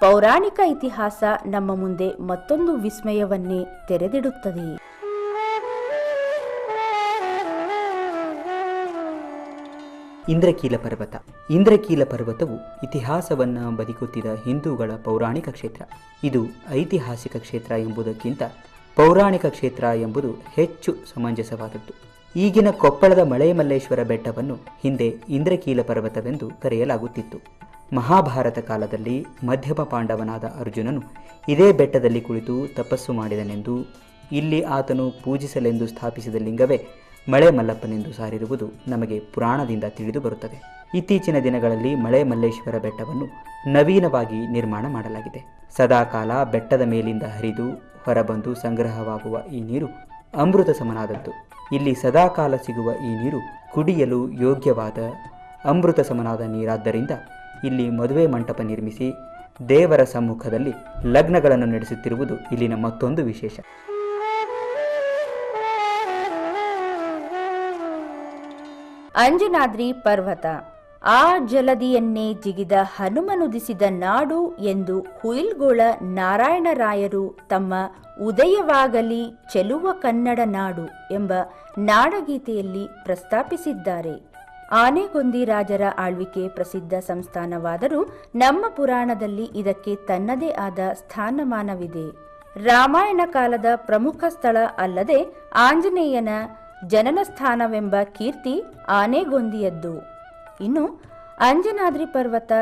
B: ಪೌರಾಣಿಕ ಇತಿಹಾಸ ನಮ್ಮ ಮುಂದೆ ಮತ್ತೊಂದು ವಿಸ್ಮಯವನ್ನೇ ತೆರೆದಿಡುತ್ತದೆ.
A: ಇಂದ್ರಕೀಲ ಪರ್ವತ. ಇಂದ್ರಕೀಲ ಪರ್ವತವು ಇತಿಹಾಸವನ್ನ ಬದುಕುತ್ತಿದ್ದ ಹಿಂದೂಗಳ ಪೌರಾಣಿಕ ಕ್ಷೇತ್ರ. ಇದು ಐತಿಹಾಸಿಕ ಕ್ಷೇತ್ರ ಎಂಬುದಕ್ಕಿಂತ ಪೌರಾಣಿಕ ಕ್ಷೇತ್ರ ಎಂಬುದು ಹೆಚ್ಚು ಸಮಂಜಸವಾದದ್ದು. ಈಗಿನ ಕೊಪ್ಪಳದ ಮಳೆಮಲ್ಲೇಶ್ವರ ಬೆಟ್ಟವನ್ನು ಹಿಂದೆ ಇಂದ್ರಕೀಲ ಪರ್ವತವೆಂದು ಕರೆಯಲಾಗುತ್ತಿತ್ತು. ಮಹಾಭಾರತ ಕಾಲದಲ್ಲಿ ಮಧ್ಯಮ ಪಾಂಡವನಾದ ಅರ್ಜುನನು ಇದೇ ಬೆಟ್ಟದಲ್ಲಿ ಕುಳಿತು ತಪಸ್ಸು ಮಾಡಿದನೆಂದು, ಇಲ್ಲಿ ಆತನು ಪೂಜಿಸಲೆಂದು ಸ್ಥಾಪಿಸಿದ ಲಿಂಗವೇ ಮಳೆ ಮಲ್ಲಪ್ಪನೆಂದು ಸಾರಿರುವುದು ನಮಗೆ ಪುರಾಣದಿಂದ ತಿಳಿದು ಬರುತ್ತದೆ. ಇತ್ತೀಚಿನ ದಿನಗಳಲ್ಲಿ ಮಳೆ ಮಲ್ಲೇಶ್ವರ ಬೆಟ್ಟವನ್ನು ನವೀನವಾಗಿ ನಿರ್ಮಾಣ ಮಾಡಲಾಗಿದೆ. ಸದಾಕಾಲ ಬೆಟ್ಟದ ಮೇಲಿಂದ ಹರಿದು ಹೊರಬಂದು ಸಂಗ್ರಹವಾಗುವ ಈ ನೀರು ಅಮೃತ ಸಮನಾದದ್ದು. ಇಲ್ಲಿ ಸದಾಕಾಲ ಸಿಗುವ ಈ ನೀರು ಕುಡಿಯಲು ಯೋಗ್ಯವಾದ ಅಮೃತ ಸಮನಾದ ನೀರಾದ್ದರಿಂದ ಇಲ್ಲಿ ಮದುವೆ ಮಂಟಪ ನಿರ್ಮಿಸಿ ದೇವರ ಸಮ್ಮುಖದಲ್ಲಿ ಲಗ್ನಗಳನ್ನು ನಡೆಸುತ್ತಿರುವುದು ಇಲ್ಲಿನ ಮತ್ತೊಂದು ವಿಶೇಷ.
B: ಅಂಜನಾದ್ರಿ ಪರ್ವತ, ಆ ಜಲದಿಯನ್ನೇ ಜಿಗಿದ ಹನುಮನುದಿಸಿದ ನಾಡು ಎಂದು ಹುಯಿಲ್ಗೋಳ ನಾರಾಯಣರಾಯರು ತಮ್ಮ ಉದಯವಾಗಲಿ ಚೆಲುವ ಕನ್ನಡ ನಾಡು ಎಂಬ ನಾಡಗೀತೆಯಲ್ಲಿ ಪ್ರಸ್ತಾಪಿಸಿದ್ದಾರೆ. ಆನೆಗೊಂದಿ ರಾಜರ ಆಳ್ವಿಕೆ ಪ್ರಸಿದ್ಧ ಸಂಸ್ಥಾನವಾದರೂ ನಮ್ಮ ಪುರಾಣದಲ್ಲಿ ಇದಕ್ಕೆ ತನ್ನದೇ ಆದ ಸ್ಥಾನಮಾನವಿದೆ. ರಾಮಾಯಣ ಕಾಲದ ಪ್ರಮುಖ ಸ್ಥಳ ಅಲ್ಲದೆ ಆಂಜನೇಯನ ಜನನ ಸ್ಥಾನವೆಂಬ ಕೀರ್ತಿ ಆನೆಗೊಂದಿಯದ್ದು. ಇನ್ನು ಅಂಜನಾದ್ರಿ ಪರ್ವತ,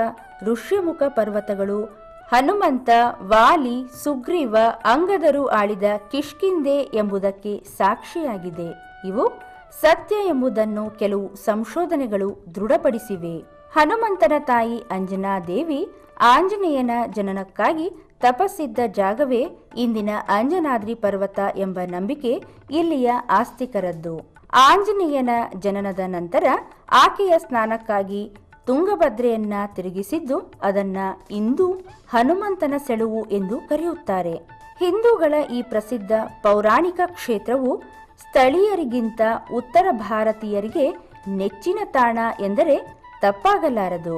B: ಋಷ್ಯಮುಖ ಪರ್ವತಗಳು, ಹನುಮಂತ, ವಾಲಿ, ಸುಗ್ರೀವ, ಅಂಗದರು ಆಳಿದ ಕಿಷ್ಕಿಂದೆ ಎಂಬುದಕ್ಕೆ ಸಾಕ್ಷಿಯಾಗಿದೆ. ಇವು ಸತ್ಯ ಎಂಬುದನ್ನು ಕೆಲವು ಸಂಶೋಧನೆಗಳು ದೃಢಪಡಿಸಿವೆ. ಹನುಮಂತನ ತಾಯಿ ಅಂಜನಾದೇವಿ ಆಂಜನೇಯನ ಜನನಕ್ಕಾಗಿ ತಪಸ್ಸಿದ್ದ ಜಾಗವೇ ಇಂದಿನ ಅಂಜನಾದ್ರಿ ಪರ್ವತ ಎಂಬ ನಂಬಿಕೆ ಇಲ್ಲಿಯ ಆಸ್ತಿಕರದ್ದು. ಆಂಜನೇಯನ ಜನನದ ನಂತರ ಆಕೆಯ ಸ್ನಾನಕ್ಕಾಗಿ ತುಂಗಭದ್ರೆಯನ್ನ ತಿರುಗಿಸಿದ್ದು ಅದನ್ನ ಇಂದು ಹನುಮಂತನ ಸೆಳುವು ಎಂದು ಕರೆಯುತ್ತಾರೆ. ಹಿಂದೂಗಳ ಈ ಪ್ರಸಿದ್ಧ ಪೌರಾಣಿಕ ಕ್ಷೇತ್ರವು ಸ್ಥಳೀಯರಿಗಿಂತ ಉತ್ತರ ಭಾರತೀಯರಿಗೆ ನೆಚ್ಚಿನ ತಾಣ ಎಂದರೆ ತಪ್ಪಾಗಲಾರದು.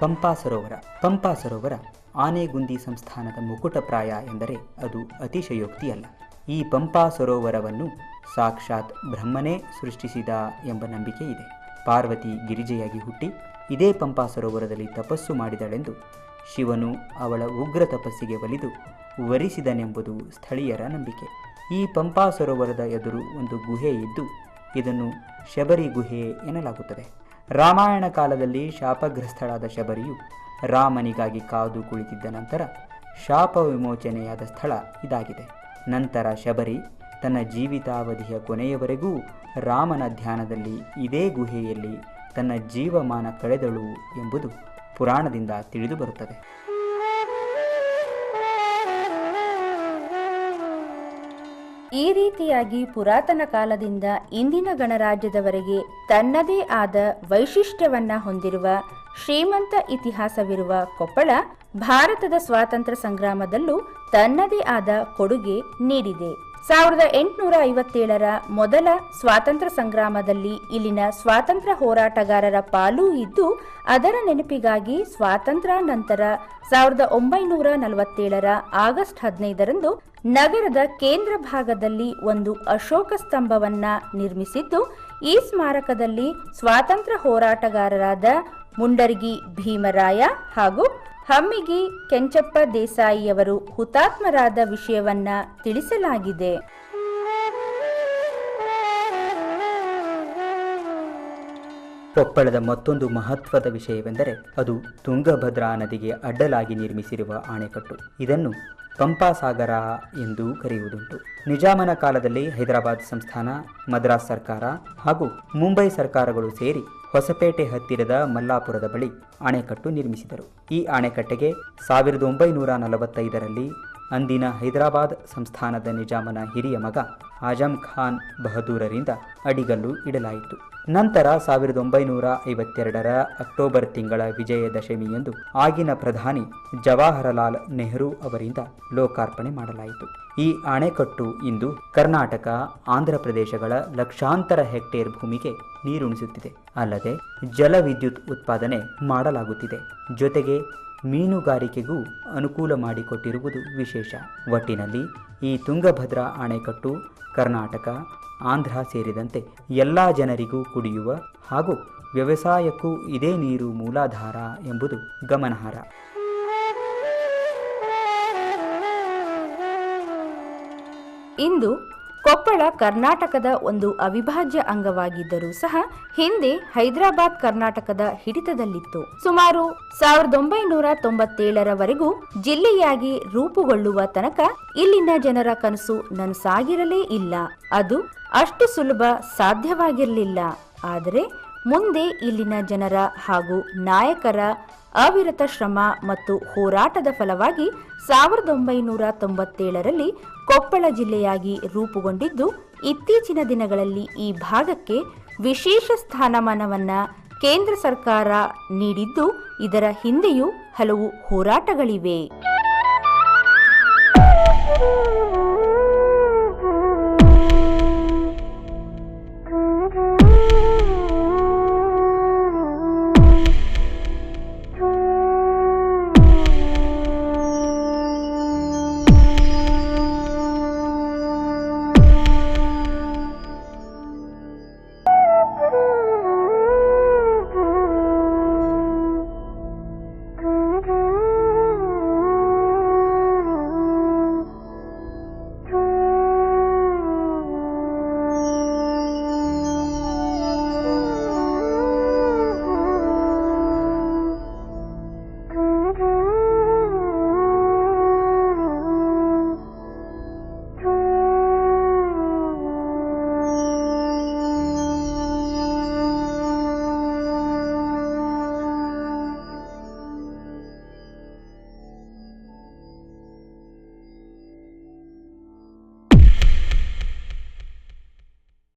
A: ಪಂಪಾ ಸರೋವರ ಪಂಪಾ ಸರೋವರ ಆನೆಗುಂದಿ ಸಂಸ್ಥಾನದ ಮುಕುಟಪ್ರಾಯ ಎಂದರೆ ಅದು ಅತಿಶಯೋಕ್ತಿಯಲ್ಲ. ಈ ಪಂಪಾ ಸರೋವರವನ್ನು ಸಾಕ್ಷಾತ್ ಬ್ರಹ್ಮನೇ ಸೃಷ್ಟಿಸಿದ ಎಂಬ ನಂಬಿಕೆ ಇದೆ. ಪಾರ್ವತಿ ಗಿರಿಜೆಯಾಗಿ ಹುಟ್ಟಿ ಇದೇ ಪಂಪಾ ಸರೋವರದಲ್ಲಿ ತಪಸ್ಸು ಮಾಡಿದಳೆಂದು ಶಿವನು ಅವಳ ಉಗ್ರ ತಪಸ್ಸಿಗೆ ಒಲಿದು ವರಿಸಿದನೆಂಬುದು ಸ್ಥಳೀಯರ ನಂಬಿಕೆ. ಈ ಪಂಪಾ ಸರೋವರದ ಎದುರು ಒಂದು ಗುಹೆ ಇದ್ದು, ಇದನ್ನು ಶಬರಿ ಗುಹೆ ಎನ್ನಲಾಗುತ್ತದೆ. ರಾಮಾಯಣ ಕಾಲದಲ್ಲಿ ಶಾಪಗ್ರಸ್ತಳಾದ ಶಬರಿಯು ರಾಮನಿಗಾಗಿ ಕಾದು ಕುಳಿತಿದ್ದ ನಂತರ ಶಾಪ ವಿಮೋಚನೆಯಾದ ಸ್ಥಳ ಇದಾಗಿದೆ. ನಂತರ ಶಬರಿ ತನ್ನ ಜೀವಿತಾವಧಿಯ ಕೊನೆಯವರೆಗೂ ರಾಮನ ಧ್ಯಾನದಲ್ಲಿ ಇದೇ ಗುಹೆಯಲ್ಲಿ ತನ್ನ ಜೀವಮಾನ ಕಳೆದಳು ಎಂಬುದು ಪುರಾಣದಿಂದ ತಿಳಿದುಬರುತ್ತದೆ
B: ಈ ರೀತಿಯಾಗಿ ಪುರಾತನ ಕಾಲದಿಂದ ಇಂದಿನ ಗಣರಾಜ್ಯದವರೆಗೆ ತನ್ನದೇ ಆದ ವೈಶಿಷ್ಟ್ಯವನ್ನ ಹೊಂದಿರುವ ಶ್ರೀಮಂತ ಇತಿಹಾಸವಿರುವ ಕೊಪ್ಪಳ ಭಾರತದ ಸ್ವಾತಂತ್ರ್ಯ ಸಂಗ್ರಾಮದಲ್ಲೂ ತನ್ನದೇ ಆದ ಕೊಡುಗೆ ನೀಡಿದೆ. ಸಾವಿರದ ಎಂಟುನೂರ ಐವತ್ತೇಳರ ಮೊದಲ ಸ್ವಾತಂತ್ರ್ಯ ಸಂಗ್ರಾಮದಲ್ಲಿ ಇಲ್ಲಿನ ಸ್ವಾತಂತ್ರ್ಯ ಹೋರಾಟಗಾರರ ಪಾಲು ಇದ್ದು, ಅದರ ನೆನಪಿಗಾಗಿ ಸ್ವಾತಂತ್ರ್ಯ ನಂತರ ಸಾವಿರದ ಒಂಬೈನೂರ ನಲವತ್ತೇಳರ ಆಗಸ್ಟ್ ಹದಿನೈದರಂದು ನಗರದ ಕೇಂದ್ರ ಭಾಗದಲ್ಲಿ ಒಂದು ಅಶೋಕ ಸ್ತಂಭವನ್ನ ನಿರ್ಮಿಸಿದ್ದು, ಈ ಸ್ಮಾರಕದಲ್ಲಿ ಸ್ವಾತಂತ್ರ್ಯ ಹೋರಾಟಗಾರರಾದ ಮುಂಡರ್ಗಿ ಭೀಮರಾಯ ಹಾಗೂ ಹಮ್ಮಿಗಿ ಕೆಂಚಪ್ಪ ದೇಸಾಯಿಯವರು ಹುತಾತ್ಮರಾದ ವಿಷಯವನ್ನ ತಿಳಿಸಲಾಗಿದೆ.
A: ಕೊಪ್ಪಳದ ಮತ್ತೊಂದು ಮಹತ್ವದ ವಿಷಯವೆಂದರೆ ಅದು ತುಂಗಭದ್ರಾ ನದಿಗೆ ಅಡ್ಡಲಾಗಿ ನಿರ್ಮಿಸಿರುವ ಅಣೆಕಟ್ಟು ಇದನ್ನು ಪಂಪಾಸಾಗರ ಎಂದು ಕರೆಯುವುದುಂಟು. ನಿಜಾಮನ ಕಾಲದಲ್ಲಿ ಹೈದರಾಬಾದ್ ಸಂಸ್ಥಾನ, ಮದ್ರಾಸ್ ಸರ್ಕಾರ ಹಾಗೂ ಮುಂಬೈ ಸರ್ಕಾರಗಳು ಸೇರಿ ಹೊಸಪೇಟೆ ಹತ್ತಿರದ ಮಲ್ಲಾಪುರದ ಬಳಿ ಅಣೆಕಟ್ಟು ನಿರ್ಮಿಸಿದರು. ಈ ಅಣೆಕಟ್ಟೆಗೆ ಸಾವಿರದ ಒಂಬೈನೂರ ನಲವತ್ತೈದರಲ್ಲಿ ಅಂದಿನ ಹೈದರಾಬಾದ್ ಸಂಸ್ಥಾನದ ನಿಜಾಮನ ಹಿರಿಯ ಮಗ ಆಜಂ ಖಾನ್ ಬಹದ್ದೂರರಿಂದ ಅಡಿಗಲ್ಲು ಇಡಲಾಯಿತು. ನಂತರ ಸಾವಿರದ ಒಂಬೈನೂರ ಐವತ್ತೆರಡರ ಅಕ್ಟೋಬರ್ ತಿಂಗಳ ವಿಜಯದಶಮಿಯಂದು ಆಗಿನ ಪ್ರಧಾನಿ ಜವಾಹರಲಾಲ್ ನೆಹರು ಅವರಿಂದ ಲೋಕಾರ್ಪಣೆ ಮಾಡಲಾಯಿತು. ಈ ಅಣೆಕಟ್ಟು ಇಂದು ಕರ್ನಾಟಕ, ಆಂಧ್ರ ಪ್ರದೇಶಗಳ ಲಕ್ಷಾಂತರ ಹೆಕ್ಟೇರ್ ಭೂಮಿಗೆ ನೀರುಣಿಸುತ್ತಿದೆ. ಅಲ್ಲದೆ ಜಲವಿದ್ಯುತ್ ಉತ್ಪಾದನೆ ಮಾಡಲಾಗುತ್ತಿದೆ. ಜೊತೆಗೆ ಮೀನುಗಾರಿಕೆಗೂ ಅನುಕೂಲ ಮಾಡಿಕೊಟ್ಟಿರುವುದು ವಿಶೇಷ. ಒಟ್ಟಿನಲ್ಲಿ ಈ ತುಂಗಭದ್ರಾ ಅಣೆಕಟ್ಟು ಕರ್ನಾಟಕ, ಆಂಧ್ರ ಸೇರಿದಂತೆ ಎಲ್ಲ ಜನರಿಗೂ ಕುಡಿಯುವ ಹಾಗೂ ವ್ಯವಸಾಯಕ್ಕೂ ಇದೇ ನೀರು ಮೂಲಾಧಾರ ಎಂಬುದು ಗಮನಾರ್ಹ.
B: ಇಂದು ಕೊಪ್ಪಳ ಕರ್ನಾಟಕದ ಒಂದು ಅವಿಭಾಜ್ಯ ಅಂಗವಾಗಿದ್ದರೂ ಸಹ ಹಿಂದೆ ಹೈದರಾಬಾದ್ ಕರ್ನಾಟಕದ ಹಿಡಿತದಲ್ಲಿತ್ತು. ಸುಮಾರು ಸಾವಿರದ ಒಂಬೈನೂರ ತೊಂಬತ್ತೇಳರವರೆಗೂ ಜಿಲ್ಲೆಯಾಗಿ ರೂಪುಗೊಳ್ಳುವ ತನಕ ಇಲ್ಲಿನ ಜನರ ಕನಸು ನನಸಾಗಿರಲೇ ಇಲ್ಲ. ಅದು ಅಷ್ಟು ಸುಲಭ ಸಾಧ್ಯವಾಗಿರಲಿಲ್ಲ. ಆದರೆ ಮುಂದೆ ಇಲ್ಲಿನ ಜನರ ಹಾಗೂ ನಾಯಕರ ಅವಿರತ ಶ್ರಮ ಮತ್ತು ಹೋರಾಟದ ಫಲವಾಗಿ ಸಾವಿರದ ಒಂಬೈನೂರ ತೊಂಬತ್ತೇಳರಲ್ಲಿ ಕೊಪ್ಪಳ ಜಿಲ್ಲೆಯಾಗಿ ರೂಪುಗೊಂಡಿದ್ದು, ಇತ್ತೀಚಿನ ದಿನಗಳಲ್ಲಿ ಈ ಭಾಗಕ್ಕೆ ವಿಶೇಷ ಸ್ಥಾನಮಾನವನ್ನು ಕೇಂದ್ರ ಸರ್ಕಾರ ನೀಡಿದ್ದು, ಇದರ ಹಿಂದೆಯೂ ಹಲವು ಹೋರಾಟಗಳಿವೆ.